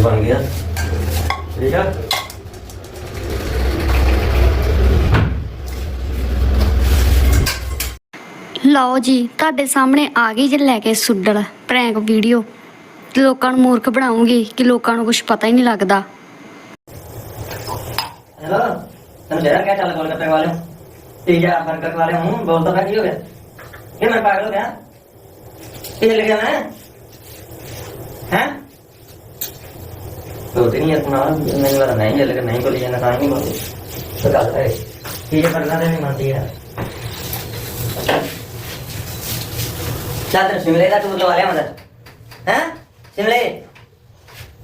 ਬਣ ਗਿਆ ਠੀਕ ਆ ਲਓ ਜੀ ਤੁਹਾਡੇ ਸਾਹਮਣੇ ਆ ਗਈ ਜੇ ਲੈ ਕੇ ਸੁੱਡਲ ਪ੍ਰੈਂਕ ਵੀਡੀਓ ਤੇ ਲੋਕਾਂ ਨੂੰ ਮੂਰਖ ਬਣਾਉਂਗੀ ਕਿ ਲੋਕਾਂ ਨੂੰ ਕੁਝ ਪਤਾ ਹੀ ਨਹੀਂ ਲੱਗਦਾ हेलो तुम जरा क्या चाल कोलकाता वाले पिज्जा बर्गर वाले हूँ बोल तो क्या हो गया ये मैं पागल हो गया ये ले गया मैं हैं तो तीन यार सुना नहीं वाला नहीं ले लेकर नहीं बोली जाना कहाँ नहीं बोली तो गल है पिज्जा बर्गर नहीं मानती है चल तेरे शिमले का टूर लगा लिया मतलब हैं शिमले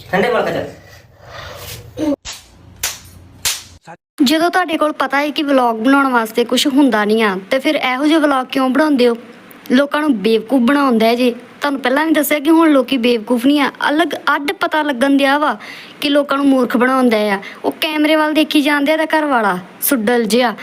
ठंडे बोल का चल ਜਦੋਂ ਤੁਹਾਡੇ ਕੋਲ ਪਤਾ ਹੈ ਕਿ ਵਲੌਗ ਬਣਾਉਣ ਵਾਸਤੇ ਕੁਝ ਹੁੰਦਾ ਨਹੀਂ ਆ ਤੇ ਫਿਰ ਇਹੋ ਜਿਹੇ ਵਲੌਗ ਕਿਉਂ ਬਣਾਉਂਦੇ ਹੋ ਲੋਕਾਂ ਨੂੰ ਬੇਵਕੂਫ ਬਣਾਉਂਦਾ ਹੈ ਜੀ ਤੁਹਾਨੂੰ ਪਹਿਲਾਂ ਵੀ ਦੱਸਿਆ ਕਿ ਹੁਣ ਲੋਕੀ ਬੇਵਕੂਫ ਨਹੀਂ ਆ। ਅਲੱਗ ਅੱਡ ਪਤਾ ਲੱਗਣ ਦਿਆ ਵਾ ਕਿ ਲੋਕਾਂ ਨੂੰ ਮੂਰਖ ਬਣਾਉਂਦਾ ਆ। ਉਹ ਕੈਮਰੇ ਵੱਲ ਦੇਖੀ ਜਾਂਦੇ ਆ ਤਾਂ ਘਰ ਵਾਲਾ ਸੁੱਡਲ ਜਿਹਾ।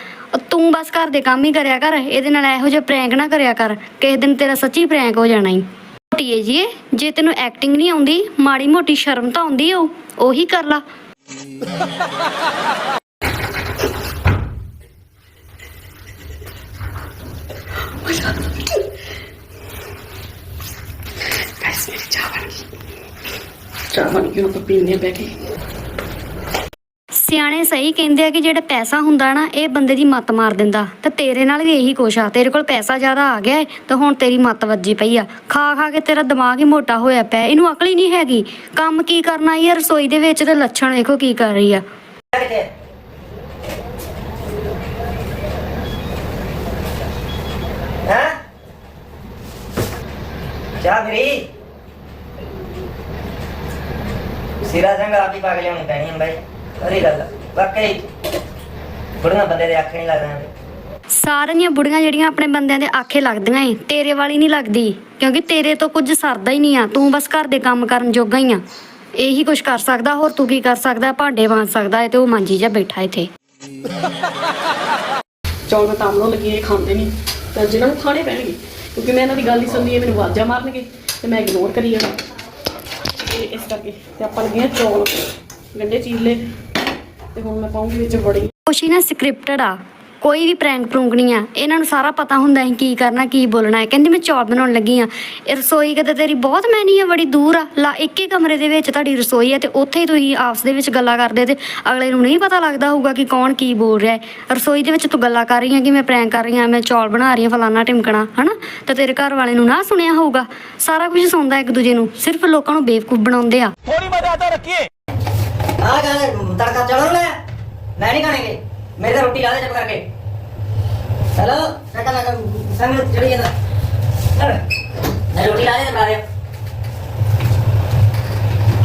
ਤੂੰ ਬਸ ਘਰ ਦੇ ਕੰਮ ਹੀ ਕਰਿਆ ਕਰ, ਇਹਦੇ ਨਾਲ ਇਹੋ ਜਿਹਾ ਪ੍ਰੈਂਕ ਨਾ ਕਰਿਆ ਕਰ। ਕਿਸੇ ਦਿਨ ਤੇਰਾ ਸੱਚੀ ਪ੍ਰੈਂਕ ਹੋ ਜਾਣਾ ਹੀ ਮੋਟੀਏ ਜੀ ਜੇ ਤੈਨੂੰ ਐਕਟਿੰਗ ਨਹੀਂ ਆਉਂਦੀ, ਮਾੜੀ ਮੋਟੀ ਸ਼ਰਮ ਤਾਂ ਆਉਂਦੀ ਓ ਉਹੀ ਕਰ ਲਾ। ਸਿਆਣੇ ਸਹੀ ਕਹਿੰਦੇ ਆ ਕਿ ਜਿਹੜਾ ਪੈਸਾ ਹੁੰਦਾ ਨਾ ਇਹ ਬੰਦੇ ਦੀ ਮੱਤ ਮਾਰ ਦਿੰਦਾ। ਤੇ ਤੇਰੇ ਨਾਲ ਵੀ ਇਹੀ ਕੁਛ ਤੇਰੇ ਕੋਲ ਪੈਸਾ ਜ਼ਿਆਦਾ ਆ ਗਿਆ ਤੇ ਹੁਣ ਤੇਰੀ ਮੱਤ ਵੱਜੀ ਪਈ ਆ। ਖਾ ਖਾ ਕੇ ਤੇਰਾ ਦਿਮਾਗ ਹੀ ਮੋਟਾ ਹੋਇਆ ਪਿਆ ਇਹਨੂੰ ਅਕਲ ਹੀ ਨਹੀਂ ਹੈਗੀ। ਕੰਮ ਕੀ ਕਰਨਾ ਯਾਰ ਰਸੋਈ ਦੇ ਵਿੱਚ ਤੇ ਲੱਛਣ ਵੇਖੋ ਕੀ ਕਰ ਰਹੀ ਆ। ਹੈ? ਚਾਹ ਗਰੀ ਸਿਰਾ ਜੰਗ ਆਪੀ ਪਾ ਕੇ ਲਿਆਉਣੀ ਪੈਣੀ ਹੈ ਬਾਈ ਅਰੇ ਗੱਲ ਵਾਕਈ ਬੁੜੀਆਂ ਬੰਦੇ ਦੇ ਅੱਖ ਨਹੀਂ ਲੱਗਦੇ ਸਾਰੀਆਂ ਬੁੜੀਆਂ ਜਿਹੜੀਆਂ ਆਪਣੇ ਬੰਦਿਆਂ ਦੇ ਆਖੇ ਲੱਗਦੀਆਂ ਏ ਤੇਰੇ ਵਾਲੀ ਨਹੀਂ ਲੱਗਦੀ ਕਿਉਂਕਿ ਤੇਰੇ ਤੋਂ ਕੁਝ ਸਰਦਾ ਹੀ ਨਹੀਂ ਆ ਤੂੰ ਬਸ ਘਰ ਦੇ ਕੰਮ ਕਰਨ ਜੋਗਾ ਹੀ ਆ। ਇਹੀ ਕੁਝ ਕਰ ਸਕਦਾ ਹੋਰ ਤੂੰ ਕੀ ਕਰ ਸਕਦਾ ਭਾਂਡੇ ਮਾਂਜ ਸਕਦਾ ਏ ਤੇ ਉਹ ਮਾਂਜੀ ਜਾ ਬੈਠਾ ਇੱਥੇ। ਚੌਲ ਮੈਂ ਤਾਮਲੋਂ ਲੱਗੀ ਇਹ ਖਾਂਦੇ ਨਹੀਂ ਤੇ ਜਿਹਨਾਂ ਨੂੰ ਖਾਣੇ ਪੈਣਗੇ ਕਿਉਂਕਿ ਮੈਂ ਇਹਨਾਂ ਦੀ ਗੱਲ ਨਹੀਂ ਸੁਣਦੀ ਇਹ ਮੈਨੂੰ ਵਾਜਾ ਮਾਰਨਗੇ ਤੇ ਮੈਂ ਇਗਨੋਰ ਕਰੀ ਜਾਣਾ। ਤੇ ਇਸ ਕਰਕੇ ਤੇ ਆਪਾਂ ਲੱਗੇ ਚੌਲ ਗੰਡੇ ਚੀਰਲੇ ਤੇ ਹੁਣ ਮੈਂ ਪਾਉਂਗੀ ਵਿੱਚ ਬੜੀ ਖੁਸ਼ੀ ਨਾ ਸਕ੍ਰਿਪਟਡ ਆ। ਕੋਈ ਵੀ ਪ੍ਰੈਂਕ ਪ੍ਰੂੰਕ ਨਹੀਂ ਆ। ਇਹਨਾਂ ਨੂੰ ਸਾਰਾ ਪਤਾ ਹੁੰਦਾ ਹੈ ਕੀ ਕਰਨਾ ਕੀ ਬੋਲਣਾ ਹੈ। ਕਹਿੰਦੀ ਮੈਂ ਚੌਲ ਬਣਾਉਣ ਲੱਗੀ ਆ ਰਸੋਈ ਕਦੇ ਤੇਰੀ ਬਹੁਤ ਮਹਿੰਗੀ ਆ ਬੜੀ ਦੂਰ ਆ। ਲਾ ਇੱਕ ਹੀ ਕਮਰੇ ਦੇ ਵਿੱਚ ਤੁਹਾਡੀ ਰਸੋਈ ਆ ਤੇ ਉੱਥੇ ਹੀ ਤੁਸੀਂ ਆਪਸ ਦੇ ਵਿੱਚ ਗੱਲਾਂ ਕਰਦੇ ਤੇ ਅਗਲੇ ਨੂੰ ਨਹੀਂ ਪਤਾ ਲੱਗਦਾ ਹੋਊਗਾ ਕਿ ਕੌਣ ਕੀ ਬੋਲ ਰਿਹਾ ਹੈ। ਰਸੋਈ ਦੇ ਵਿੱਚ ਤੂੰ ਗੱਲਾਂ ਕਰ ਰਹੀ ਆ ਕਿ ਮੈਂ ਪ੍ਰੈਂਕ ਕਰ ਰਹੀ ਆ ਮੈਂ ਚੌਲ ਬਣਾ ਰਹੀ ਆ ਫਲਾਣਾ ਟਿਮਕਣਾ ਹਨਾ? ਤਾਂ ਤੇਰੇ ਘਰ ਵਾਲੇ ਨੂੰ ਨਾ ਸੁਣਿਆ ਹੋਊਗਾ। ਸਾਰਾ ਕੁਝ ਸੁਣਦਾ ਇੱਕ ਦੂਜੇ ਨੂੰ। ਸਿਰਫ ਲੋਕਾਂ ਨੂੰ ਬੇਵਕੂਫ ਬਣਾਉਂਦੇ ਆ। ਥੋੜੀ ਮਰਦਾਦਾ ਰੱਖੀਏ। ਆ ਗਾਣੇ ਤੜਕਾ ਚੜਨ ਮੈਂ ਨਹੀਂ ਖਾਣੇਗੇ। ਮੇਰੇ ਰੋਟੀ ਲਾ ਦੇ ਚੁੱਪ ਕਰਕੇ। హలో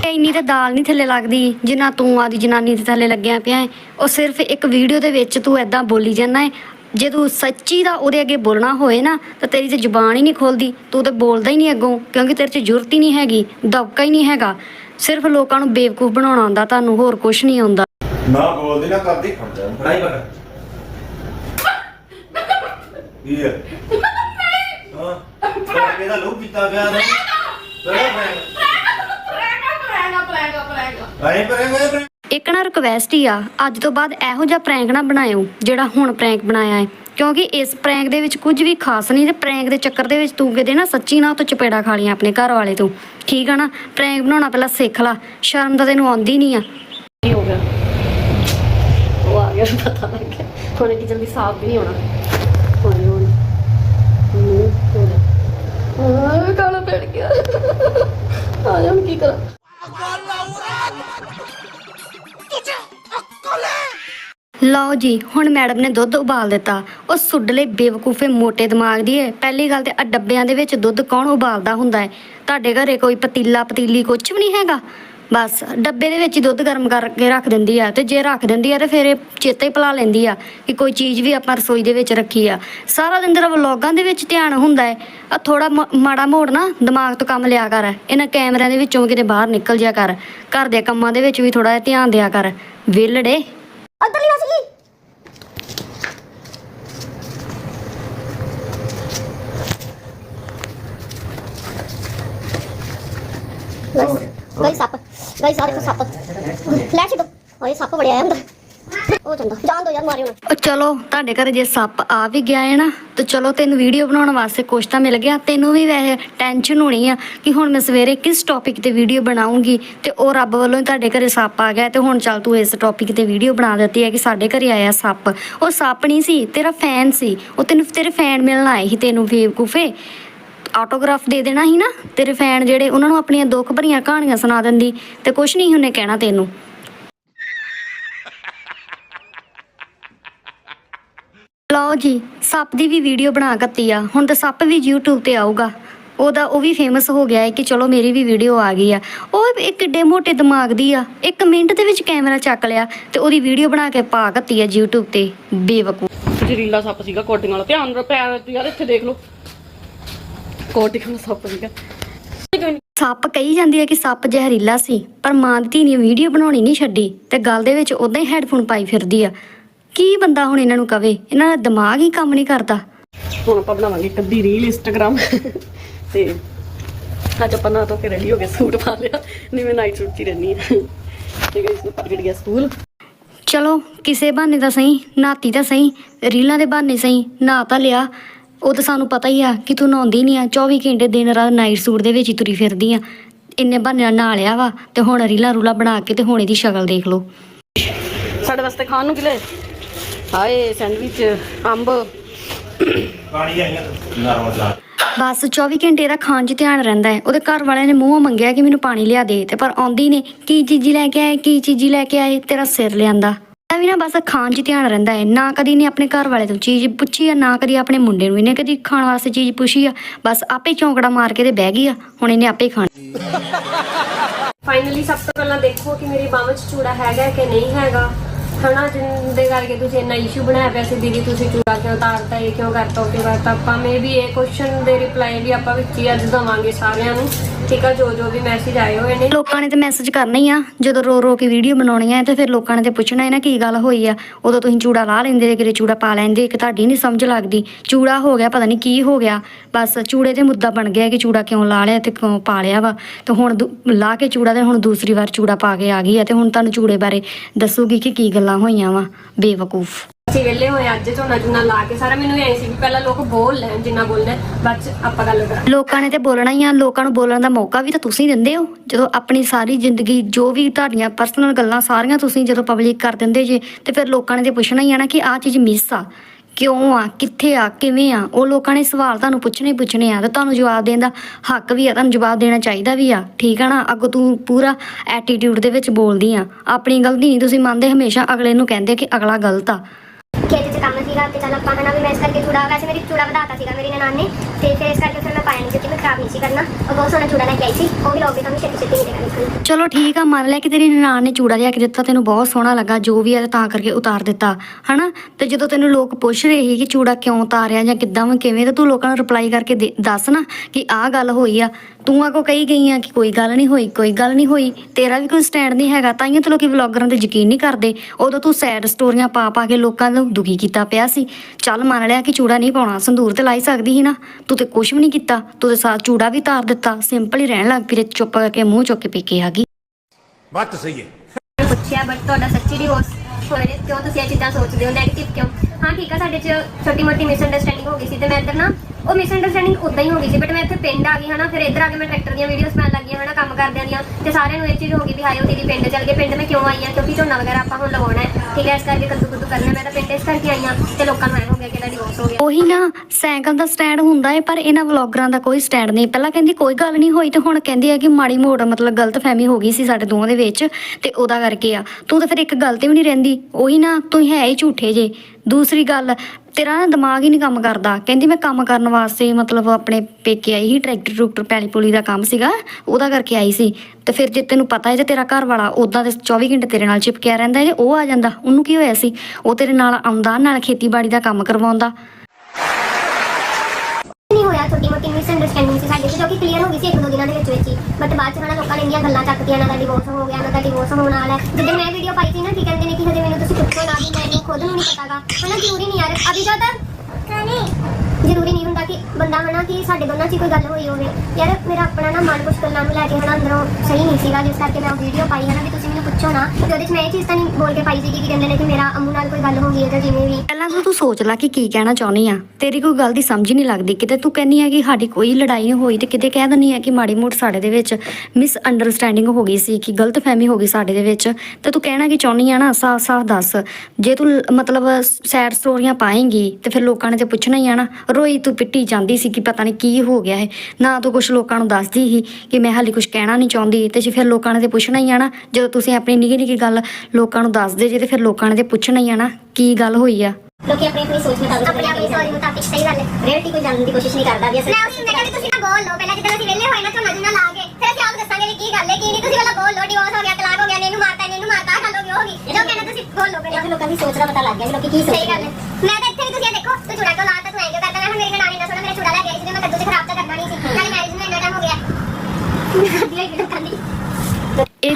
ਇੰਨੀ ਤਾਂ ਦਾਲ ਨਹੀਂ ਥੱਲੇ ਲੱਗਦੀ ਜਿੰਨਾ ਤੂੰ ਆਦੀ ਜਨਾਨੀ ਦੇ ਥੱਲੇ ਲੱਗਿਆ ਪਿਆ ਉਹ ਸਿਰਫ ਇੱਕ ਵੀਡੀਓ ਦੇ ਵਿੱਚ ਤੂੰ ਐਦਾਂ ਬੋਲੀ ਜਾਂਦਾ ਹੈ ਜੇ ਤੂੰ ਸੱਚੀ ਦਾ ਉਹਦੇ ਅੱਗੇ ਬੋਲਣਾ ਹੋਏ ਨਾ ਤਾਂ ਤੇਰੀ ਤੇ ਜ਼ੁਬਾਨ ਹੀ ਨਹੀਂ ਖੋਲਦੀ ਤੂੰ ਤਾਂ ਬੋਲਦਾ ਹੀ ਨਹੀਂ ਅੱਗੋਂ ਕਿਉਂਕਿ ਤੇਰੇ 'ਚ ਜ਼ੁਰਤ ਹੀ ਨਹੀਂ ਹੈਗੀ ਦਬਕਾ ਹੀ ਨਹੀਂ ਹੈਗਾ ਸਿਰਫ ਲੋਕਾਂ ਨੂੰ ਬੇਵਕੂਫ ਬਣਾਉਣਾ ਆਉਂਦਾ ਤੁਹਾਨੂੰ ਹੋਰ ਕੁਝ ਨਹੀਂ ਆਉਂਦਾ ਨਾ ਬੋਲਦੀ ਨਾ ਕਰਦੀ ਫੜ ਜਾ ਕੀ ਹੈ? ਹਾਂ? ਪਰ ਇਹਦਾ ਲੋਕ ਕੀਤਾ ਗਿਆ ਨੇ ਕਿਹੜਾ ਫਰੈਂਕ ਆਏ ਪਰ ਇੱਕ ਨਾ ਰਿਕਵੈਸਟ ਹੀ ਆ ਅੱਜ ਤੋਂ ਬਾਅਦ ਇਹੋ ਜਿਹਾ ਪ੍ਰੈਂਕ ਨਾ ਬਣਾਇਓ ਜਿਹੜਾ ਹੁਣ ਪ੍ਰੈਂਕ ਬਣਾਇਆ ਹੈ। ਕਿਉਂਕਿ ਇਸ ਪ੍ਰੈਂਕ ਦੇ ਵਿੱਚ ਕੁਝ ਵੀ ਖਾਸ ਨਹੀਂ ਤੇ ਪ੍ਰੈਂਕ ਦੇ ਚੱਕਰ ਦੇ ਵਿੱਚ ਤੂੰ ਕਿਤੇ ਨਾ ਸੱਚੀ ਨਾ ਉਹ ਤੋਂ ਚਪੇੜਾ ਖਾ ਲੀਆਂ ਆਪਣੇ ਘਰ ਵਾਲੇ ਤੋਂ। ਠੀਕ ਆ ਨਾ? ਪ੍ਰੈਂਕ ਬਣਾਉਣਾ ਪਹਿਲਾਂ ਸਿੱਖ ਲੈ ਸ਼ਰਮ ਤਾਂ ਤੈਨੂੰ ਆਉਂਦੀ ਨਹੀਂ ਆ। ਕੀ ਹੋ ਗਿਆ? ਉਹ ਆ ਗਿਆ ਪਤਾ ਲੱਗ ਗਿਆ। ਹੁਣ ਕਿ ਜਲਦੀ ਸਾਫ਼ ਵੀ ਨਹੀਂ ਹੋਣੀ ਹੁਣ ਹੂੰ ਹੋਣਾ ਹਾਂ ਕਾਲਾ ਪੜ ਗਿਆ। ਆ ਜਾ, ਹੁਣ ਕੀ ਕਰਾਂ? ਲਓ ਜੀ, ਹੁਣ ਮੈਡਮ ਨੇ ਦੁੱਧ ਉਬਾਲ ਦਿੱਤਾ। ਉਹ ਸੁੱਡਲੇ ਬੇਵਕੂਫੇ ਮੋਟੇ ਦਿਮਾਗ ਦੀ ਹੈ ਪਹਿਲੀ ਗੱਲ ਤੇ ਆ ਡੱਬਿਆਂ ਦੇ ਵਿੱਚ ਦੁੱਧ ਕੌਣ ਉਬਾਲਦਾ ਹੁੰਦਾ ਹੈ ਤੁਹਾਡੇ ਘਰੇ ਕੋਈ ਪਤੀਲਾ ਪਤੀਲੀ ਕੁਝ ਵੀ ਨਹੀਂ ਹੈਗਾ? ਬਸ ਡੱਬੇ ਦੇ ਵਿੱਚ ਹੀ ਦੁੱਧ ਗਰਮ ਕਰਕੇ ਰੱਖ ਦਿੰਦੀ ਆ ਤੇ ਜੇ ਰੱਖ ਦਿੰਦੀ ਆ ਤੇ ਫਿਰ ਇਹ ਚੇਤੇ ਹੀ ਭੁਲਾ ਲੈਂਦੀ ਆ ਕਿ ਕੋਈ ਚੀਜ਼ ਵੀ ਆਪਾਂ ਰਸੋਈ ਦੇ ਵਿੱਚ ਰੱਖੀ ਆ। ਸਾਰਾ ਦਿਨ ਤੇਰਾ ਵਲੋਗਾਂ ਦੇ ਵਿੱਚ ਧਿਆਨ ਹੁੰਦਾ ਹੈ ਆ ਥੋੜਾ ਮਾੜਾ ਮੋੜ ਨਾ ਦਿਮਾਗ ਤੋਂ ਕੰਮ ਲਿਆ ਕਰ। ਇਹਨਾਂ ਕੈਮਰਿਆਂ ਦੇ ਵਿੱਚੋਂ ਕਿਤੇ ਬਾਹਰ ਨਿਕਲ ਜਿਆ ਕਰ। ਘਰ ਦੇ ਕੰਮਾਂ ਦੇ ਵਿੱਚ ਵੀ ਥੋੜਾ ਜਿਹਾ ਧਿਆਨ ਦਿਆ ਕਰ। ਵਿਹਲੜੇ। ਅੰਦਰ ਲਿਆ ਸੀ ਗਾਈ ਸੱਪ ਗਾਈ ਸਾਰੇ ਸੱਪ। ਲੈ ਛੱਡੋ। ਓਏ ਸੱਪ ਬੜਿਆ ਆਇਆ ਅੰਦਰ। ਉਹ ਚੰਦਾ ਜਾਣ ਦੋ ਯਾਰ, ਮਾਰਿਓ ਨਾ। ਉਹ ਚਲੋ, ਤੁਹਾਡੇ ਘਰ ਜੇ ਸੱਪ ਆ ਵੀ ਗਿਆ ਹੈ ਨਾ, ਤੇ ਚਲੋ ਤੈਨੂੰ ਵੀਡੀਓ ਬਣਾਉਣ ਵਾਸਤੇ ਕੁਛ ਤਾਂ ਮਿਲ ਗਿਆ। ਤੈਨੂੰ ਵੀ ਵੈਸੇ ਟੈਨਸ਼ਨ ਹੋਣੀ ਆ ਕਿ ਹੁਣ ਮੈਂ ਸਵੇਰੇ ਕਿਸ ਟੌਪਿਕ ਤੇ ਵੀਡੀਓ ਬਣਾਉਂਗੀ ਤੇ ਉਹ ਰੱਬ ਵੱਲੋਂ ਤੁਹਾਡੇ ਘਰੇ ਸੱਪ ਆ ਗਿਆ ਤੇ ਹੁਣ ਚੱਲ ਤੂੰ ਇਸ ਟੌਪਿਕ ਤੇ ਵੀਡੀਓ ਬਣਾ ਦਿੱਤੀ ਹੈ ਕਿ ਸਾਡੇ ਘਰੇ ਆਇਆ ਸੱਪ। ਉਹ ਸੱਪ ਨਹੀਂ ਸੀ, ਤੇਰਾ ਫੈਨ ਸੀ। ਉਹ ਤੈਨੂੰ, ਤੇਰੇ ਫੈਨ ਮਿਲਣ ਆਏ ਸੀ ਤੈਨੂੰ ਬੇਵਕੂਫੇ। ਆਟੋਗ੍ਰਾਫ ਦੇ ਦੇਣਾ ਸੀ ਨਾ ਤੇਰੇ ਫੈਨ ਜਿਹੜੇ ਉਹਨਾਂ ਨੂੰ ਆਪਣੀਆਂ ਦੁੱਖ ਭਰੀਆਂ ਕਹਾਣੀਆਂ ਸੁਣਾ ਦਿੰਦੀ, ਤੇ ਕੁਛ ਨਹੀਂ ਉਹਨੇ ਕਹਿਣਾ ਤੈਨੂੰ। ਲਓ ਜੀ, ਸੱਪ ਦੀ ਵੀ ਵੀਡੀਓ ਬਣਾ ਕੱਤੀ ਆ, ਹੁਣ ਤਾਂ ਸੱਪ ਵੀ YouTube ਤੇ ਆਊਗਾ। ਉਹਦਾ ਉਹ ਵੀ ਫੇਮਸ ਹੋ ਗਿਆ ਹੈ ਕਿ ਚਲੋ ਮੇਰੀ ਵੀ ਵੀਡੀਓ ਆ ਗਈ ਆ। ਉਹ ਇੱਕ ਏਡੇ ਮੋਟੇ ਦਿਮਾਗ ਦੀ ਆ, ਇੱਕ ਮਿੰਟ ਦੇ ਵਿੱਚ ਕੈਮਰਾ ਚੱਕ ਲਿਆ ਤੇ ਉਹਦੀ ਵੀਡੀਓ ਬਣਾ ਕੇ ਪਾ ਕੱਤੀ ਆ YouTube ਤੇ, ਬੇਵਕੂਫ। ਜ਼ਹਿਰੀਲਾ ਸੱਪ ਸੀਗਾ ਕੋਟੀਆਂ ਵਾਲਾ, ਧਿਆਨ ਨਾਲ ਪੈਰ ਯਾਰ ਇੱਥੇ ਦੇਖ ਲਓ। ਵਾਲਾ ਸੱਪ ਸੀਗਾ। ਸੱਪ ਕਹੀ ਜਾਂਦੀ ਹੈ ਕਿ ਸੱਪ ਜ਼ਹਿਰੀਲਾ ਸੀ ਪਰ ਮਾਂ ਦੀ ਧੀ ਨੇ ਵੀਡੀਓ ਬਣਾਉਣੀ ਨਹੀਂ ਛੱਡੀ ਤੇ ਗੱਲ ਦੇ ਵਿੱਚ ਉਦਾਂ ਹੀ ਹੈੱਡਫੋਨ ਪਾਈ ਫਿਰਦੀ ਆ। ਕੀ ਬੰਦਾ ਹੁਣ ਇਹਨਾਂ ਨੂੰ ਕਵੇ? ਇਹਨਾਂ ਦਾ ਦਿਮਾਗ ਹੀ ਕੰਮ ਨਹੀਂ ਕਰਦਾ। ਹੁਣ ਆਪਾਂ ਬਣਾਵਾਂਗੇ ਅੱਧੀ ਰੀਲ ਇੰਸਟਾਗ੍ਰਾਮ ਤੇ ਅੱਜ ਆਪਾਂ ਨਾ ਕੇ ਰੈਡੀ ਹੋ ਗਏ ਸੂਟ ਪਾ ਲਿਆ। ਨਹੀਂ ਮੈਂ ਨਾਈਟ ਸੂਟ 'ਚ ਹੀ ਰਹਿੰਦੀ ਹਾਂ। ਠੀਕ ਹੈ ਇਸ ਨੂੰ ਪੜ ਗਿਆ ਸਕੂਲ ਚਲੋ ਕਿਸੇ ਬਹਾਨੇ ਤਾਂ ਸਹੀ ਨਾਤੀ ਤਾਂ ਸਹੀ ਰੀਲਾਂ ਦੇ ਬਹਾਨੇ ਸਹੀ ਨਹਾ ਤਾਂ ਲਿਆ। ਉਹ ਤਾਂ ਸਾਨੂੰ ਪਤਾ ਹੀ ਆ ਕਿ ਤੂੰ ਨਹਾਉਂਦੀ ਨਹੀਂ ਆ। 24 ਘੰਟੇ ਦਿਨ ਰਾਤ ਨਾਈਟ ਸੂਟ ਦੇ ਵਿੱਚ ਹੀ ਤੁਰੀ ਫਿਰਦੀ ਆ। ਇੰਨੇ ਬਹਾਨੇ ਨਾਲ ਨਹਾ ਲਿਆ ਵਾ ਤੇ ਹੁਣ ਰੀਲਾਂ ਰੂਲਾਂ ਬਣਾ ਕੇ ਤੇ ਹੁਣ ਇਹਦੀ ਸ਼ਕਲ ਦੇਖ ਲਓ। ਸਾਡੇ ਵਾਸਤੇ ਖਾਣ ਨੂੰ ਕਿਲੇ? ਹਾਏ ਸੈਂਡਵਿਚ ਅੰਬ। ਪਾਣੀ ਆਈਆਂ ਨਰਮ ਲਾ ਬਸ 24 ਘੰਟੇ ਦਾ ਖਾਣ 'ਚ ਧਿਆਨ ਰਹਿੰਦਾ ਹੈ। ਉਹਦੇ ਘਰ ਵਾਲਿਆਂ ਨੇ ਮੂੰਹੋਂ ਮੰਗਿਆ ਕਿ ਮੈਨੂੰ ਪਾਣੀ ਲਿਆ ਦੇ ਤੇ ਪਰ ਆਉਂਦੀ ਨੇ। ਕੀ ਚੀਜ਼ੀ ਲੈ ਕੇ ਆਏ ਕੀ ਚੀਜ਼ੀ ਲੈ ਕੇ ਆਏ ਤੇਰਾ ਸਿਰ ਲਿਆਂਦਾ। ਵੀ ਨਾ ਬਸ ਖਾਣ 'ਚ ਧਿਆਨ ਰਹਿੰਦਾ ਹੈ। ਨਾ ਕਦੀ ਨੇ ਆਪਣੇ ਘਰ ਵਾਲੇ ਤੋਂ ਚੀਜ਼ ਪੁੱਛੀ ਆ, ਨਾ ਕਦੀ ਆਪਣੇ ਮੁੰਡੇ ਨੂੰ। ਇਹਨੇ ਕਦੀ ਖਾਣ ਵਾਸਤੇ ਚੀਜ਼ ਪੁੱਛੀ ਆ। ਬਸ ਆਪੇ ਚੌਂਕੜਾ ਮਾਰ ਕੇ ਤੇ ਬਹਿ ਗਈ ਆ। ਹੁਣ ਇਹਨੇ ਆਪੇ ਖਾਣੀ। ਫਾਈਨਲੀ ਸਭ ਤੋਂ ਪਹਿਲਾਂ ਦੇਖੋ ਕਿ ਮੇਰੀ ਬਾਹਾਂ 'ਚ ਚੂੜਾ ਹੈਗਾ ਕਿ ਨਹੀਂ ਹੈਗਾ। ਹਨਾ, ਜਿੰਦੇ ਕਰਕੇ ਤੁਸੀਂ ਇੰਨਾ ਇਸ਼ੂ ਬਣਾਇਆ ਪਿਆ ਸੀ, ਦੀਦੀ ਤੁਸੀਂ ਚੂੜਾ ਕਿਉਂ ਉਤਾਰਤਾ ਇਹ ਕਿਉਂ ਕਰਤਾ, ਉਹ ਕਿਉਂ ਕਰਤਾ? ਆਪਾਂ ਮੇ ਵੀ ਇਹ ਕੁਐਸਚਨ ਦੇ ਰਿਪਲਾਈ ਵੀ ਆਪਾਂ ਵਿੱਚ ਹੀ ਅੱਜ ਦਵਾਂਗੇ ਸਾਰਿਆਂ ਨੂੰ। ਠੀਕ ਆ, ਜੋ ਜੋ ਵੀ ਮੈਸੇਜ ਆਏ ਹੋਏ ਨੇ। ਲੋਕਾਂ ਨੇ ਤੇ ਮੈਸੇਜ ਕਰਨਾ ਹੀ ਆ। ਜਦੋਂ ਰੋ ਰੋ ਕੇ ਵੀਡੀਓ ਬਣਾਉਣੀ ਆ ਤੇ ਫਿਰ ਲੋਕਾਂ ਨੇ ਤੇ ਪੁੱਛਣਾ ਹੈ ਨਾ ਕੀ ਗੱਲ ਹੋਈ ਆ। ਉਦੋਂ ਤੁਸੀਂ ਚੂੜਾ ਲਾ ਲੈਂਦੇ ਤੇ ਕਿਤੇ, ਚੂੜਾ ਪਾ ਲੈਂਦੇ, ਇੱਕ ਤੁਹਾਡੀ ਨਹੀਂ ਸਮਝ ਲੱਗਦੀ। ਚੂੜਾ ਹੋ ਗਿਆ, ਪਤਾ ਨਹੀਂ ਕੀ ਹੋ ਗਿਆ। ਬਸ ਚੂੜੇ ਤੇ ਮੁੱਦਾ ਬਣ ਗਿਆ ਕਿ ਚੂੜਾ ਕਿਉਂ ਲਾ ਲਿਆ ਤੇ ਕਿਉਂ ਪਾ ਲਿਆ ਵਾ। ਤੇ ਹੁਣ ਦੂ- ਲਾ ਕੇ ਚੂੜਾ ਤੇ ਹੁਣ ਦੂਸਰੀ ਵਾਰ ਚੂੜਾ ਪਾ ਕੇ ਆ ਗਈ ਆ ਤੇ ਹੁਣ ਤੁਹਾਨੂੰ ਚੂੜੇ ਬਾਰੇ ਦੱਸੂਗੀ ਕਿ ਕੀ ਗੱਲਾਂ ਹੋਈਆਂ ਵਾ। ਬੇਵਕੂਫ। ਅਸੀਂ ਵਿਹਲੇ ਹੋਏ ਅੱਜ ਝੋਨਾ ਝੋਨਾ ਲਾ ਕੇ। ਸਾਰਾ ਮੈਨੂੰ ਐ ਸੀ ਵੀ ਪਹਿਲਾਂ ਲੋਕ ਬੋਲ ਲੈਣ, ਜਿੰਨਾ ਬੋਲਣਾ, ਬਾਅਦ ਚ ਆਪਾਂ ਗੱਲ ਕਰਾਂਗੇ। ਲੋਕਾਂ ਨੇ ਤੇ ਬੋਲਣਾ ਹੀ ਆ, ਲੋਕਾਂ ਨੂੰ ਬੋਲਣ ਦਾ ਮੌਕਾ ਵੀ ਤਾਂ ਤੁਸੀਂ ਦਿੰਦੇ ਹੋ। ਜਦੋਂ ਆਪਣੀ ਸਾਰੀ ਜ਼ਿੰਦਗੀ, ਜੋ ਵੀ ਤੁਹਾਡੀਆਂ ਪਰਸਨਲ ਗੱਲਾਂ ਸਾਰੀਆਂ ਤੁਸੀਂ ਜਦੋਂ ਪਬਲਿਕ ਕਰ ਦਿੰਦੇ ਜੇ, ਤੇ ਫਿਰ ਲੋਕਾਂ ਨੇ ਤੇ ਪੁੱਛਣਾ ਹੀ ਆ ਨਾ ਕਿ ਆਹ ਚੀਜ਼ ਮਿਸ ਆ। ਕਿਉਂ ਆ? ਕਿੱਥੇ ਆ? ਕਿਵੇਂ ਆ? ਉਹ ਲੋਕਾਂ ਨੇ ਸਵਾਲ ਤੁਹਾਨੂੰ ਪੁੱਛਣੇ ਹੀ ਪੁੱਛਣੇ ਆ ਤੇ ਤੁਹਾਨੂੰ ਜਵਾਬ ਦੇਣ ਦਾ ਹੱਕ ਵੀ ਆ, ਤੁਹਾਨੂੰ ਜਵਾਬ ਦੇਣਾ ਚਾਹੀਦਾ ਵੀ ਆ। ਠੀਕ ਆ ਨਾ? ਅੱਗੋਂ ਤੂੰ ਪੂਰਾ ਐਟੀਟਿਊਡ ਦੇ ਵਿੱਚ ਬੋਲਦੀ ਆ। ਆਪਣੀ ਗਲਤੀ ਨਹੀਂ ਤੁਸੀਂ ਮੰਨਦੇ, ਹਮੇਸ਼ਾ ਅਗਲੇ ਨੂੰ ਕਹਿੰਦੇ ਕਿ ਅਗਲਾ ਗਲਤ ਆ। ਖੇਤ 'ਚ ਕੰਮ ਸੀਗਾ ਤੇ ਚੱਲ ਆਪਾਂ ਹਨਾ ਵੀ ਮੈਂ ਇਸ ਕਰਕੇ ਚੂੜਾ ਵੈਸੇ ਮੇਰੀ ਚੂੜਾ ਵਧਾਤਾ ਸੀਗਾ ਮੇਰੀ ਨਨਾਣ ਨੇ ਤੇ ਫਿਰ ਇਸ ਕਰਕੇ ਫਿਰ ਮੈਂ ਪਾਇਆ ਨਹੀਂ ਕਿਉਂਕਿ ਮੈਂ ਖਰਾਬ ਨਹੀਂ ਸੀ ਕਰਨਾ। ਉਹ ਬਹੁਤ ਸੋਹਣਾ ਚੂੜਾ ਲੈ ਕੇ ਆਈ ਸੀ, ਉਹ ਵੀ ਲੋਗੇ ਤਾਂ ਛੇਤੀ ਛੇਤੀ ਨਹੀਂ ਦੇਣਾ ਚਲੋ ਠੀਕ ਆ, ਮੰਨ ਲਿਆ ਕਿ ਤੇਰੀ ਨਨਾਣ ਨੇ ਚੂੜਾ ਲਿਆ ਕੇ ਦਿੱਤਾ, ਤੈਨੂੰ ਬਹੁਤ ਸੋਹਣਾ ਲੱਗਾ, ਜੋ ਵੀ ਆ ਤਾਂ ਕਰਕੇ ਉਤਾਰ ਦਿੱਤਾ, ਹਨਾ? ਤੇ ਜਦੋਂ ਤੈਨੂੰ ਲੋਕ ਪੁੱਛ ਰਹੇ ਸੀ ਕਿ ਚੂੜਾ ਕਿਉਂ ਉਤਾਰਿਆ ਜਾਂ ਕਿੱਦਾਂ ਵਾ ਕਿਵੇਂ, ਤੇ ਤੂੰ ਲੋਕਾਂ ਨੂੰ ਰਿਪਲਾਈ ਕਰਕੇ ਦੇ- ਦੱਸ ਨਾ ਕਿ ਆਹ ਗੱਲ ਹੋਈ ਆ। ਤੂੰ ਆਗੋ ਕਹੀ ਗਈ ਆ ਕਿ ਕੋਈ ਗੱਲ ਨਹੀਂ ਹੋਈ ਕੋਈ ਗੱਲ ਨਹੀਂ ਹੋਈ ਤੇਰਾ ਵੀ ਕੋਈ ਸਟੈਂਡ ਨਹੀਂ ਹੈਗਾ ਤਾਈਆਂ ਤੇ ਲੋਕੀ ਵਲੌਗਰਾਂ ਤੇ ਯਕੀਨ ਨਹੀਂ ਕਰਦੇ। ਉਦੋਂ ਤੂੰ ਸੈਡ ਸਟੋਰੀਆਂ ਪਾ ਪਾ ਕੇ ਲੋਕਾਂ ਨੂੰ ਦੁਖੀ ਕੀਤਾ ਪਿਆ ਸੀ। ਚੱਲ ਮੰਨ ਲਿਆ ਕਿ ਚੂੜਾ ਨਹੀਂ ਪਾਉਣਾ ਸੰਦੂਰ ਤੇ ਲਾਈ ਸਕਦੀ ਸੀ ਨਾ। ਤੂੰ ਤੇ ਕੁਝ ਵੀ ਨਹੀਂ ਕੀਤਾ ਤੂੰ ਤੇ ਸਾਥ ਚੂੜਾ ਵੀ ਤਾਰ ਦਿੱਤਾ ਸਿੰਪਲ ਹੀ ਰਹਿਣ ਲੱਗ ਪਈ ਤੇ ਚੁੱਪ ਕਰਕੇ ਮੂੰਹ ਚੁੱਕ ਕੇ ਪੀਕੇ ਆ ਗਈ। ਬਾਤ ਸਹੀ ਹੈ। ਪੁੱਛਿਆ ਬਟ ਤੁਹਾਡਾ ਸੱਚੀ ਡਿਵੋਰਸ ਹੋਇਆ ਨੇ ਕਿਉਂ ਤੁਸੀਂ ਇਹ ਚੀਜ਼ਾਂ ਸੋਚਦੇ ਹੋ ਨੈਗੇਟਿਵ ਕਿਉਂ? ਹਾਂ, ਠੀਕ ਆ, ਸਾਡੇ 'ਚ ਛੋਟੀ ਮੋਟੀ ਮਿਸਅੰਡਰਸਟੈਂਡਿੰਗ ਹੋ ਗਈ ਸੀ ਤੇ ਮੈਂ ਇੱਧਰ ਨਾ, ਉਹ ਮਿਸਅੰਡਰਸਟੈਂਡਿੰਗ ਉਦਾਂ ਹੀ ਹੋ ਗਈ ਸੀ ਬਟ ਮੈਂ ਇੱਥੇ ਪਿੰਡ ਆ ਗਈ, ਹਨਾ, ਫਿਰ ਇੱਧਰ ਆ ਕੇ ਮੈਂ ਟਰੈਕਟਰ ਦੀਆਂ ਵੀਡੀਓਜ਼ ਬਣਾਉਣ ਲੱਗੀ ਹਨਾ, ਕੰਮ ਕਰਦਿਆਂ ਦੀਆਂ, ਤੇ ਸਾਰਿਆਂ ਨੂੰ ਇਹ ਚੀਜ਼ ਹੋ ਗਈ ਵੀ ਹਾਏ, ਉਹ ਦੀਦੀ ਪਿੰਡ ਚੱਲ ਗਏ, ਪਿੰਡ ਮੈਂ ਕਿਉਂ ਆਈ ਆ, ਕਿਉਂਕਿ ਝੋਨਾ ਵਗੈਰਾ ਆਪਾਂ ਹੁਣ ਲਵਾਉਣਾ ਹੈ। ਠੀਕ ਹੈ ਇਸ ਕਰਕੇ ਕੱਦੂ ਕੁੱਦੂ ਕਰਨਾ ਮੈਂ ਤਾਂ ਪਿੰਡ ਇਸ ਕਰਕੇ ਆਈ ਆ ਤੇ ਲੋਕਾਂ ਨੂੰ ਐ ਹੋ ਗਿਆ ਕਿ ਇਹਦਾ ਡਿਵੋਰਸ ਹੋ ਗਿਆ ਉਹੀ ਨਾ, ਸਾਈਕਲ ਦਾ ਸਟੈਂਡ ਹੁੰਦਾ ਹੈ ਪਰ ਇਹਨਾਂ ਵਲੌਗਰਾਂ ਦਾ ਕੋਈ ਸਟੈਂਡ ਨਹੀਂ। ਪਹਿਲਾਂ ਕਹਿੰਦੀ ਕੋਈ ਗੱਲ ਨਹੀਂ ਹੋਈ ਤੇ ਹੁਣ ਕਹਿੰਦੀ ਆ ਕਿ ਮਾੜੀ ਮੋੜ, ਮਤਲਬ ਗਲਤ ਫਹਿਮੀ ਹੋ ਗਈ ਸੀ ਸਾਡੇ ਦੋਵਾਂ ਦੇ ਵਿੱਚ ਤੇ ਉਹਦਾ ਕਰਕੇ ਆ। ਤੂੰ ਤਾਂ ਫਿਰ ਇੱਕ ਗੱਲ ਤੇ ਵੀ ਨਹੀਂ ਰਹਿੰਦੀ। ਉਹੀ ਨਾ, ਤੂੰ ਹੈ ਹੀ ਝੂਠੇ ਜੇ। ਦੂਸਰੀ ਗੱਲ ਤੇਰਾ ਨਾ ਦਿਮਾਗ ਹੀ ਨਹੀਂ ਕੰਮ ਕਰਦਾ। ਕਹਿੰਦੀ ਮੈਂ ਕੰਮ ਕਰਨ ਵਾਸਤੇ ਮਤਲਬ ਆਪਣੇ ਪੇਕੇ ਆਈ ਸੀ, ਟਰੈਕਟਰ ਟਰੂਕਟਰ ਪੈਲੀ ਪੁਲੀ ਦਾ ਕੰਮ ਸੀਗਾ, ਉਹਦਾ ਕਰਕੇ ਆਈ ਸੀ। ਤੇ ਫਿਰ ਜੇ ਤੈਨੂੰ ਪਤਾ ਹੈ ਜੇ ਤੇਰਾ ਘਰ ਵਾਲਾ ਉਦਾਂ ਦੇ 24 ਘੰਟੇ ਤੇਰੇ ਨਾਲ ਚਿਪਕਿਆ ਰਹਿੰਦਾ ਹੈ ਤੇ ਉਹ ਆ ਜਾਂਦਾ, ਉਹਨੂੰ ਕੀ ਹੋਇਆ ਸੀ? ਉਹ ਤੇਰੇ ਨਾਲ ਆਉਂਦਾ, ਨਾਲ ਖੇਤੀਬਾੜੀ ਦਾ ਕੰਮ ਕਰਵਾਉਂਦਾ ਨਹੀਂ ਹੋਇਆ ਛੋਟੀ ਮੋਟੀ ਮਿਸਅੰਡਰਸਟੈਂਡਿੰਗ ਸੀ ਸਾਡੇ 'ਚ ਜੋ ਕਿ ਕਲੀਅਰ ਹੋ ਗਈ ਸੀ ਇੱਕ ਦੋ ਦਿਨਾਂ ਦੇ ਵਿੱਚ ਵਿੱਚ ਹੀ ਬਟ ਬਾਅਦ 'ਚ ਹਨਾ ਲੋਕਾਂ ਨੇ ਇੰਨੀਆਂ ਗੱਲਾਂ ਚੱਕਤੀਆਂ ਇਹਨਾਂ ਦਾ ਡਿਵੋਰਸ ਹੋ ਗਿਆ ਇਹਨਾਂ ਦਾ ਡਿਵੋਰਸ ਹੋਣ ਵਾਲਾ ਹੈ। ਜਦੋਂ ਮੈਂ ਵੀਡੀਓ ਪਾਈ ਸੀ ਨਾ ਕੀ ਕਹਿੰਦੇ ਨੇ ਕਿ ਹਜੇ ਮੈਨੂੰ ਤੁਸੀਂ ਪੁੱਛੋ ਨਾ ਵੀ ਮੈਨੂੰ ਖੁਦ ਨੂੰ ਨਹੀਂ ਪਤਾਗਾ। ਹਨਾ ਜ਼ਰੂਰੀ ਨਹੀਂ ਯਾਰ। ਅਭੀ ਜਦ ਜ਼ਰੂਰੀ ਜ਼ਰੂਰੀ ਨਹੀਂ ਹੁੰਦਾ ਕਿ ਬੰਦਾ ਹਨਾ ਕਿ ਸਾਡੇ ਦੋਨਾਂ 'ਚ ਕੋਈ ਗੱਲ ਹੋਈ ਹੋਵੇ। ਯਾਰ ਮੇਰਾ ਆਪਣਾ ਨਾ ਮਨ ਕੁਛ ਗੱਲਾਂ ਨੂੰ ਲੈ ਕੇ ਹਨਾ ਅੰਦਰੋਂ ਸਹੀ ਨਹੀਂ ਸੀਗਾ ਜਿਸ ਕਰਕੇ ਮੈਂ ਵੀਡੀਓ ਪਾਈ ਹੈ ਨਾ ਵੀ ਤੁਸੀਂ ਮੈਨੂੰ ਪੁੱਛੋ ਨਾ ਕਿ ਉਹਦੇ 'ਚ ਮੈਂ ਇਹ ਚੀਜ਼ ਤਾਂ ਨਹੀਂ ਬੋਲ ਕੇ ਪਾਈ ਸੀ ਕਿ ਕਹਿੰਦੇ ਨੇ ਕਿ ਮੇਰਾ ਅੰਮੂ ਨਾਲ ਕੋਈ ਗੱਲ ਹੋ ਗਈ ਹੈ ਜਾਂ ਜਿਵੇਂ ਵੀ। ਪਹਿਲਾਂ ਤਾਂ ਤੂੰ ਸੋਚ ਲੈ ਕਿ ਕੀ ਕਹਿਣਾ ਚਾਹੁੰਦੀ ਆ। ਤੇਰੀ ਕੋਈ ਗੱਲ ਦੀ ਸਮਝ ਨਹੀਂ ਲੱਗਦੀ। ਕਿਤੇ ਤੂੰ ਕਹਿੰਦੀ ਆ ਕਿ ਸਾਡੀ ਕੋਈ ਲੜਾਈ ਨਹੀਂ ਹੋਈ ਤੇ ਕਿਤੇ ਕਹਿ ਦਿੰਦੀ ਆ ਕਿ ਮਾੜੀ ਮੋਟ ਸਾਡੇ ਦੇ ਵਿੱਚ ਮਿਸ ਅੰਡਰਸਟੈਂਡਿੰਗ ਹੋ ਗਈ ਸੀ, ਕਿ ਗਲਤ ਹੋ ਗਈ ਸਾਡੇ ਦੇ ਵਿੱਚ। ਤੇ ਤੂੰ ਕਹਿਣਾ ਕੀ ਚਾਹੁੰਦੀ ਆ ਨਾ ਸਾਫ਼-ਸਾਫ਼ ਦੱਸ। ਜੇ ਤੂੰ ਲ- ਮਤਲਬ ਸੈਡ ਸਟੋਰੀਆਂ ਪਾਏਂਗੀ ਤੇ ਫਿਰ ਲੋਕਾਂ ਨੇ ਤੇ ਪੁੱਛਣਾ ਹੀ ਆ ਨਾ, ਰੋਈ ਤੂੰ ਪਿੱਟੀ ਜਾਂਦੀ ਸੀ ਕਿ ਪਤਾ ਨਹੀਂ ਕੀ ਹੋ ਗਿਆ ਹੈ ਨਾ ਤੂੰ ਕੁਝ ਲੋਕਾਂ ਨੂੰ ਦੱਸਦੀ ਸੀ ਕਿ ਮੈਂ ਹਾਲੇ ਕੁਝ ਕਹਿਣਾ ਨਹੀਂ ਚਾਹੁੰਦੀ। ਤੇ ਜੇ ਫਿਰ ਲੋਕਾਂ ਨੇ ਤੇ ਪੁੱਛਣਾ ਹੀ ਆ ਨਾ, ਜਦੋਂ ਤੁਸੀਂ ਆਪਣੀ ਨਿੱਕੀ ਨਿੱਕੀ ਗੱਲ ਲੋਕਾਂ ਨੂੰ ਦੱਸਦੇ ਜੇ ਤੇ ਫਿਰ ਲੋਕਾਂ ਨੇ ਤੇ ਪੁੱਛਣਾ ਹੀ ਆ ਨਾ ਕੀ ਗੱਲ ਹੋਈ ਆ। ਲੋਕੀ ਆਪਣੀ ਆਪਣੀ ਸੋਚ ਮੁਤਾਬਿਕ ਆਪਣੀ ਆਪਣੀ ਸੋਚ ਮੁਤਾਬਿਕ ਸਹੀ ਗੱਲ ਹੈ। ਰਿਐਲਿਟੀ ਕੋਈ ਜਾਣਨ ਦੀ ਕੋਸ਼ਿਸ਼ ਨਹੀਂ ਕਰਦਾ ਵੀ ਅਸੀਂ ਮੈਂ ਉਸ ਮੈਂ ਕਹਿੰਦੀ ਤੁਸੀਂ ਨਾ ਬੋਲ ਲਓ ਪਹਿਲਾਂ ਜਦੋਂ ਅਸੀਂ ਵਿਹਲੇ ਹੋਏ ਨਾ ਝੋਨਾ ਜੁਨਾ ਲਾ ਕੇ ਫਿਰ ਅਸੀਂ ਆਪ ਦੱਸਾਂਗੇ ਵੀ ਕੀ ਗੱਲ ਹੈ ਕੀ ਨਹੀਂ। ਤੁਸੀਂ ਪਹਿਲਾਂ ਬੋਲ ਲਓ ਡਿਵੋਰਸ ਹੋ ਗਿਆ ਤਲਾਕ ਹੋ ਗਿਆ ਨੇ ਇਹਨੂੰ ਮਾਰਤਾ ਨੇ ਇਹਨੂੰ ਮਾਰਤਾ ਗੱਲ ਹੋ ਗਈ ਹੋ ਗਈ। ਜੋ ਕਹਿੰਦੇ ਤੁਸੀਂ ਬੋਲ ਲਓ ਪਹਿਲਾਂ। ਲੋਕਾਂ ਦੀ ਸੋਚ ਦਾ ਪਤਾ ਲੱਗ ਗਿਆ ਲੋਕੀ ਕੀ ਸਹੀ ਗੱਲ ਹੈ ਮੈਂ ਤਾਂ ਇੱਥੇ ਵੀ ਤੁਸੀਂ ਇਹ ਦੇਖੋ ਤੂੰ ਚੂੜਾ ਕਿਉਂ ਲਾਤਾ ਤੂੰ ਐਂ ਕਿਉਂ ਕਰਦਾ ਮੈਂ ਹੁਣ ਮੇਰੀ ਨਾਨੀ ਦਾ ਸੋਣਾ ਮੇਰਾ ਚੂੜਾ ਲੈ ਕੇ ਆਈ ਸੀ ਮੈਂ ਕੱਦੂ ਚ ਖਰਾਬ ਤਾਂ ਕਰਨਾ ਨਹੀਂ ਸੀ ਨਾਲੇ ਮੈਰਿਜ ਨੂੰ ਇੰਨਾ ਟਾਈਮ ਹੋ ਗਿਆ ਕਰਦੀ ਹੋਈ ਵੀਡੀਓ ਕਰਦੀ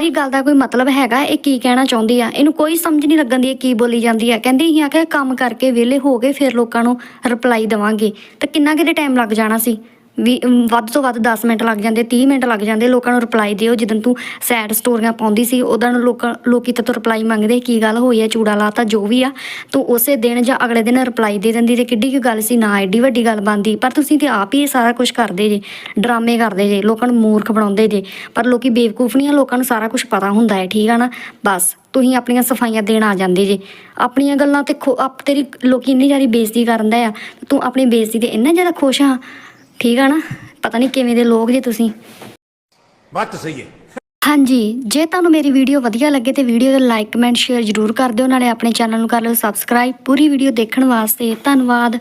ਇਹਦੀ ਗੱਲ ਦਾ ਕੋਈ ਮਤਲਬ ਹੈਗਾ, ਇਹ ਕੀ ਕਹਿਣਾ ਚਾਹੁੰਦੀ ਆ? ਇਹਨੂੰ ਕੋਈ ਸਮਝ ਨਹੀਂ ਲੱਗਣ ਦੀ ਕੀ ਬੋਲੀ ਜਾਂਦੀ ਆ। ਕਹਿੰਦੀ ਸੀ ਆ ਕੰਮ ਕਰਕੇ ਵਿਹਲੇ ਹੋ ਕੇ ਫਿਰ ਲੋਕਾਂ ਨੂੰ ਰਿਪਲਾਈ ਦੇਵਾਂਗੇ। ਤੇ ਕਿੰਨਾ ਕਿਤੇ ਟਾਈਮ ਲੱਗ ਜਾਣਾ ਸੀ? ਵੀ ਵੱਧ ਤੋਂ ਵੱਧ 10 ਮਿੰਟ ਲੱਗ ਜਾਂਦੇ 30 ਮਿੰਟ ਲੱਗ ਜਾਂਦੇ ਲੋਕਾਂ ਨੂੰ ਰਿਪਲਾਈ ਦਿਓ। ਜਦੋਂ ਤੂੰ ਸੈਡ ਸਟੋਰੀਆਂ ਪਾਉਂਦੀ ਸੀ ਉਦੋਂ ਨੂੰ ਲੋਕਾਂ, ਲੋਕੀ ਤਾਂ ਤੋਂ ਰਿਪਲਾਈ ਮੰਗਦੇ, ਕੀ ਗੱਲ ਹੋਈ ਹੈ ਚੂੜਾ ਲਾਤਾ, ਜੋ ਵੀ ਆ, ਤੂੰ ਉਸੇ ਦਿਨ ਜਾਂ ਅਗਲੇ ਦਿਨ ਰਿਪਲਾਈ ਦੇ ਦਿੰਦੀ ਤੇ ਕਿੱਡੀ ਕੀ ਗੱਲ ਸੀ, ਨਾ ਐਡੀ ਵੱਡੀ ਗੱਲ ਬਣਦੀ। ਪਰ ਤੁਸੀਂ ਤੇ ਆਪ ਹੀ ਇਹ ਸਾਰਾ ਕੁਝ ਕਰਦੇ ਜੇ, ਡਰਾਮੇ ਕਰਦੇ ਜੇ, ਲੋਕਾਂ ਨੂੰ ਮੂਰਖ ਬਣਾਉਂਦੇ ਜੇ। ਪਰ ਲੋਕੀ ਬੇਵਕੂਫ ਨਹੀਂ ਆ, ਲੋਕਾਂ ਨੂੰ ਸਾਰਾ ਕੁਝ ਪਤਾ ਹੁੰਦਾ ਹੈ, ਠੀਕ ਆ ਨਾ? ਬਸ, ਤੁਸੀਂ ਆਪਣੀਆਂ ਸਫਾਈਆਂ ਦੇਣ ਆ ਜਾਂਦੇ ਜੇ। ਆਪਣੀਆਂ ਗੱਲਾਂ ਤੇ ਖੁ- ਆਪ ਤੇਰੀ, ਲੋਕੀ ਇੰਨੀ ਜ਼ਿਆਦਾ ਬੇਇੱਜ਼ਤੀ ਕਰਦਾ ਆ, ਤੂੰ ਆਪਣੀ ਬੇਇੱਜ਼ਤੀ ਤੇ ਇੰਨਾ ਜ਼ਿਆਦਾ ਖੁਸ਼ ਆ ਠੀਕ ਆ ਨਾ? ਪਤਾ ਨਹੀਂ ਕਿਵੇਂ ਦੇ ਲੋਕ ਜੇ ਤੁਸੀਂ। ਬਾਤ ਸਹੀ ਹੈ। ਹਾਂਜੀ ਜੇ ਤੁਹਾਨੂੰ ਮੇਰੀ ਵੀਡੀਓ ਵਧੀਆ ਲੱਗੇ ਤੇ ਵੀਡੀਓ ਦਾ ਲਾਈਕ ਕਮੈਂਟ ਸ਼ੇਅਰ ਜ਼ਰੂਰ ਕਰ ਦਿਓ। ਨਾਲੇ ਆਪਣੇ ਚੈਨਲ ਨੂੰ ਕਰ ਲਿਓ ਸਬਸਕ੍ਰਾਈਬ। ਪੂਰੀ ਵੀਡੀਓ ਦੇਖਣ ਵਾਸਤੇ ਧੰਨਵਾਦ।